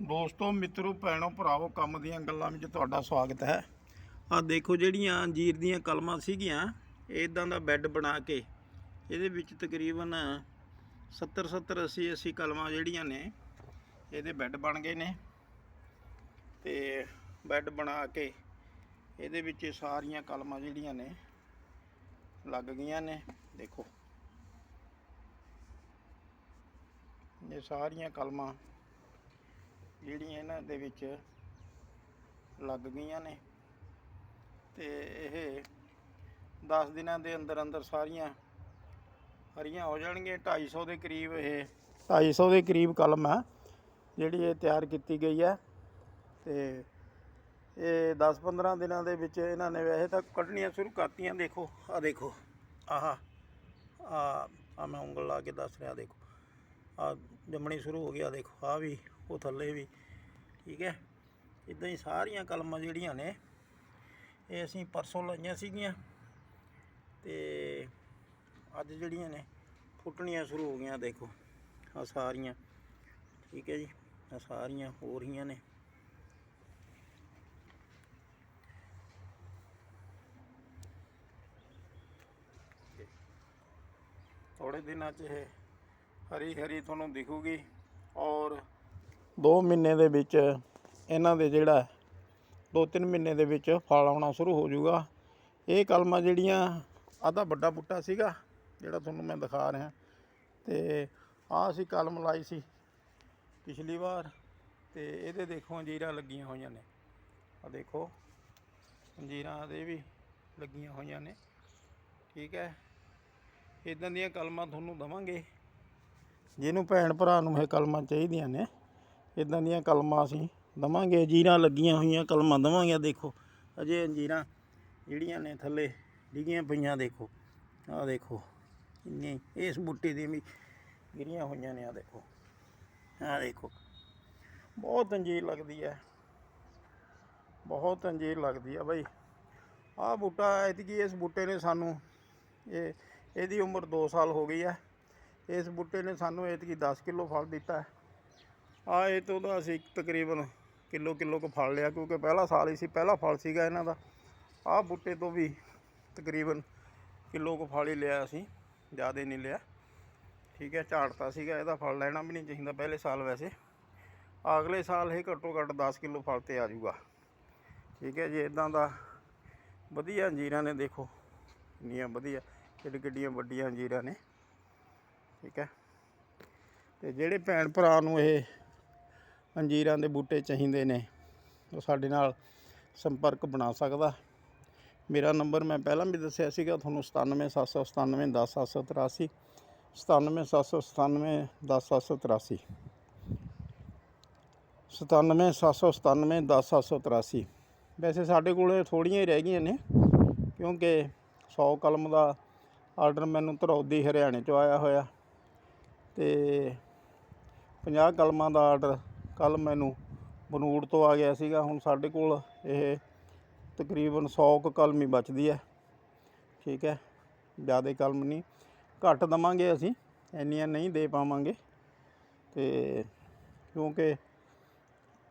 ਦੋਸਤੋ, ਮਿੱਤਰੋ, ਭੈਣੋ, ਭਰਾਵੋ, ਕੰਮ ਦੀਆਂ ਗੱਲਾਂ ਵਿੱਚ ਤੁਹਾਡਾ ਸਵਾਗਤ ਹੈ। ਆ ਦੇਖੋ ਜਿਹੜੀਆਂ ਅੰਜੀਰ ਦੀਆਂ ਕਲਮਾਂ ਸੀਗੀਆਂ ਇਦਾਂ ਦਾ ਬੈੱਡ ਬਣਾ ਕੇ, ਇਹਦੇ ਵਿੱਚ ਤਕਰੀਬਨ 70 70 80 80 ਕਲਮਾਂ ਜਿਹੜੀਆਂ ਨੇ, ਇਹਦੇ ਬੈੱਡ ਬਣ ਗਏ ਨੇ। ਤੇ ਬੈੱਡ ਬਣਾ ਕੇ, ਇਹਦੇ ਵਿੱਚ ਇਹ ਸਾਰੀਆਂ ਕਲਮਾਂ ਜਿਹੜੀਆਂ ਨੇ, ਲੱਗ ਗਈਆਂ ਨੇ। ਦੇਖੋ, ਇਹ ਸਾਰੀਆਂ ਕਲਮਾਂ ਜਿਹੜੀਆਂ ਇਹਨਾਂ ਦੇ ਵਿੱਚ ਲੱਗ ਗਈਆਂ ਨੇ। ਤੇ ਇਹ 10 ਦਿਨਾਂ ਦੇ ਅੰਦਰ ਅੰਦਰ ਸਾਰੀਆਂ ਹਰੀਆਂ ਹੋ ਜਾਣਗੀਆਂ। 250 ਦੇ ਕਰੀਬ ਇਹ 250 ਦੇ ਕਰੀਬ ਕਲਮ ਹੈ ਜਿਹੜੀ ਇਹ ਤਿਆਰ ਕੀਤੀ ਗਈ ਹੈ ਤੇ ਇਹ 10-15 ਦਿਨਾਂ ਦੇ ਵਿੱਚ ਇਹਨਾਂ ਨੇ ਵੈਸੇ ਤਾਂ ਕੱਢਣੀਆਂ ਸ਼ੁਰੂ ਕਰਤੀਆਂ। ਦੇਖੋ ਆ ਦੇਖੋ, ਆਹ ਆ ਆ ਮੈਂ ਉਂਗਲ ਲਾ ਕੇ ਦੱਸ ਰਿਹਾ, ਦੇਖੋ। ਆ ਜੰਮਣੀ ਸ਼ੁਰੂ ਹੋ ਗਿਆ ਦੇਖੋ, ਆ ਵੀ, ਉਹ ਥੱਲੇ ਵੀ, ਠੀਕ ਹੈ? ਇਦਾਂ ਹੀ ਸਾਰੀਆਂ ਕਲਮਾਂ ਜਿਹੜੀਆਂ ਨੇ, ਇਹ ਅਸੀਂ ਪਰਸੋਂ ਲਾਈਆਂ ਸੀਗੀਆਂ ਤੇ ਅੱਜ ਜਿਹੜੀਆਂ ਨੇ, ਫੁੱਟਣੀਆਂ ਸ਼ੁਰੂ ਹੋ ਗਈਆਂ, ਦੇਖੋ ਆ ਸਾਰੀਆਂ, ਠੀਕ ਹੈ ਜੀ? ਆ ਸਾਰੀਆਂ ਹੋ ਰਹੀਆਂ ਨੇ। ਥੋੜੇ ਦਿਨਾਂ 'ਚ ਇਹ ਹਰੀ ਹਰੀ ਤੁਹਾਨੂੰ ਦਿਖੂਗੀ ਔਰ 2 ਮਹੀਨੇ ਦੇ ਵਿੱਚ ਇਹਨਾਂ ਦੇ ਜਿਹੜਾ 2-3 ਮਹੀਨੇ ਦੇ ਵਿੱਚ ਫਲ ਆਉਣਾ ਸ਼ੁਰੂ ਹੋ ਜਾਊਗਾ। ਇਹ ਕਲਮਾਂ ਜਿਹੜੀਆਂ ਆਦਾ ਵੱਡਾ ਬੂਟਾ ਸੀਗਾ, ਜਿਹੜਾ ਤੁਹਾਨੂੰ ਮੈਂ ਦਿਖਾ ਰਿਹਾ। ਤੇ ਆਹ ਅਸੀਂ ਕਲਮ ਲਾਈ ਸੀ ਪਿਛਲੀ ਵਾਰ, ਤੇ ਇਹਦੇ ਦੇਖੋ ਅੰਜੀਰਾਂ ਲੱਗੀਆਂ ਹੋਈਆਂ ਨੇ। ਆ ਦੇਖੋ, ਅੰਜੀਰਾਂ ਦੇ ਵੀ ਲੱਗੀਆਂ ਹੋਈਆਂ ਨੇ। ਠੀਕ ਹੈ ਇਦਾਂ ਦੀਆਂ ਕਲਮਾਂ ਤੁਹਾਨੂੰ ਦਵਾਂਗੇ। ਜਿਹਨੂੰ ਭੈਣ ਭਰਾ ਨੂੰ ਇਹ ਕਲਮਾਂ ਚਾਹੀਦੀਆਂ ਨੇ ਇਦਾਂ ਦੀਆਂ ਕਲਮਾਂ ਅਸੀਂ ਦਵਾਂਗੇ। ਜੀਰਾਂ ਲੱਗੀਆਂ ਹੋਈਆਂ ਕਲਮਾਂ ਦਵਾਂਗੇ, ਦੇਖੋ। ਅਜੇ ਅੰਜੀਰਾਂ ਜਿਹੜੀਆਂ ਨੇ ਥੱਲੇ ਡਿੱਗੀਆਂ ਪਈਆਂ, ਦੇਖੋ। ਆਹ ਦੇਖੋ ਇੰਨੇ ਇਸ ਬੂਟੇ ਦੇ ਵੀ ਗਿਰੀਆਂ ਹੋਈਆਂ ਨੇ, ਆਹ ਦੇਖੋ। ਆਹ ਦੇਖੋ। ਬਹੁਤ ਅੰਜੀਰ ਲੱਗਦੀ ਹੈ ਬਹੁਤ ਅੰਜੀਰ ਲੱਗਦੀ ਆ ਬਾਈ। ਆਹ ਬੂਟਾ ਐਤਕੀ ਇਸ ਬੂਟੇ ਨੇ ਸਾਨੂੰ, ਇਹ, ਇਹਦੀ ਉਮਰ 2 ਸਾਲ ਹੋ ਗਈ ਹੈ ਇਸ ਬੂਟੇ ਨੇ ਸਾਨੂੰ ਐਤਕੀ 10 ਕਿਲੋ ਫਲ ਦਿੱਤਾ ਆ ਇਹ ਤੋਂ ਦਾ ਅਸੀਂ ਤਕਰੀਬਨ ਕਿਲੋ ਕਿਲੋ ਕੁ ਫਲ ਲਿਆ, ਕਿਉਂਕਿ ਪਹਿਲਾ ਸਾਲ ਹੀ ਸੀ, ਪਹਿਲਾ ਫਲ ਸੀਗਾ ਇਹਨਾਂ ਦਾ। ਆਹ ਬੂਟੇ ਤੋਂ ਵੀ ਤਕਰੀਬਨ ਕਿਲੋ ਕੁ ਫਲ ਹੀ ਲਿਆ ਅਸੀਂ, ਜ਼ਿਆਦਾ ਨਹੀਂ ਲਿਆ। ਠੀਕ ਹੈ, ਝਾੜਤਾ ਸੀਗਾ, ਇਹਦਾ ਫਲ ਲੈਣਾ ਵੀ ਨਹੀਂ ਚਾਹੀਦਾ ਪਹਿਲੇ ਸਾਲ ਵੈਸੇ। ਅਗਲੇ ਸਾਲ ਇਹ ਘੱਟੋ ਘੱਟ 10 ਕਿਲੋ ਫਲ ਤੇ ਆ ਜਾਊਗਾ। ਠੀਕ ਹੈ ਜੀ ਇਦਾਂ ਦਾ ਵਧੀਆ ਅੰਜੀਰਾਂ ਨੇ ਦੇਖੋ ਇੰਨੀਆਂ ਵਧੀਆ ਕਿੱਡੀ ਕਿੱਡੀਆਂ ਵੱਡੀਆਂ ਅੰਜੀਰਾਂ ਨੇ। ਠੀਕ ਹੈ। ਤੇ ਜਿਹੜੇ ਭੈਣ ਭਰਾ ਨੂੰ ਇਹ ਅੰਜੀਰਾਂ ਦੇ ਬੂਟੇ ਚਾਹੀਦੇ ਨੇ, ਉਹ ਸਾਡੇ ਨਾਲ ਸੰਪਰਕ ਬਣਾ ਸਕਦਾ। ਮੇਰਾ ਨੰਬਰ ਮੈਂ ਪਹਿਲਾਂ ਵੀ ਦੱਸਿਆ ਸੀਗਾ, ਤੁਹਾਨੂੰ 97797 10783 97797 10783 97797 10783 ਵੈਸੇ ਸਾਡੇ ਕੋਲ ਥੋੜੀਆਂ ਹੀ ਰਹਿ ਗਈਆਂ ਨੇ, ਕਿਉਂਕਿ 100 ਕਲਮ ਦਾ ਆਰਡਰ ਮੈਨੂੰ ਧਰੌਦੀ ਹਰਿਆਣੇ ਚੋਂ ਆਇਆ ਹੋਇਆ। ਅਤੇ 50 ਕਲਮਾਂ ਦਾ ਆਰਡਰ ਕੱਲ ਮੈਨੂੰ ਬਨੂੜ ਤੋਂ ਆ ਗਿਆ ਸੀਗਾ। ਹੁਣ ਸਾਡੇ ਕੋਲ ਇਹ ਤਕਰੀਬਨ 100 ਕੁ ਕਲਮ ਹੀ ਬਚਦੀ ਹੈ। ਠੀਕ ਹੈ, ਜ਼ਿਆਦਾ ਕਲਮ ਨਹੀਂ, ਘੱਟ ਦਵਾਂਗੇ ਅਸੀਂ, ਇੰਨੀਆਂ ਨਹੀਂ ਦੇ ਪਾਵਾਂਗੇ। ਤੇ ਕਿਉਂਕਿ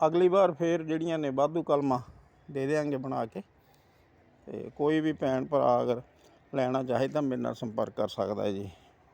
ਅਗਲੀ ਵਾਰ ਫੇਰ ਜਿਹੜੀਆਂ ਨੇ ਵਾਧੂ ਕਲਮਾਂ ਦੇ ਦੇਾਂਗੇ ਬਣਾ ਕੇ, ਤੇ ਕੋਈ ਵੀ ਭੈਣ ਭਰਾ ਅਗਰ ਲੈਣਾ ਚਾਹੇ ਤਾਂ ਮੇਰੇ ਨਾਲ ਸੰਪਰਕ ਕਰ ਸਕਦਾ ਹੈ ਜੀ।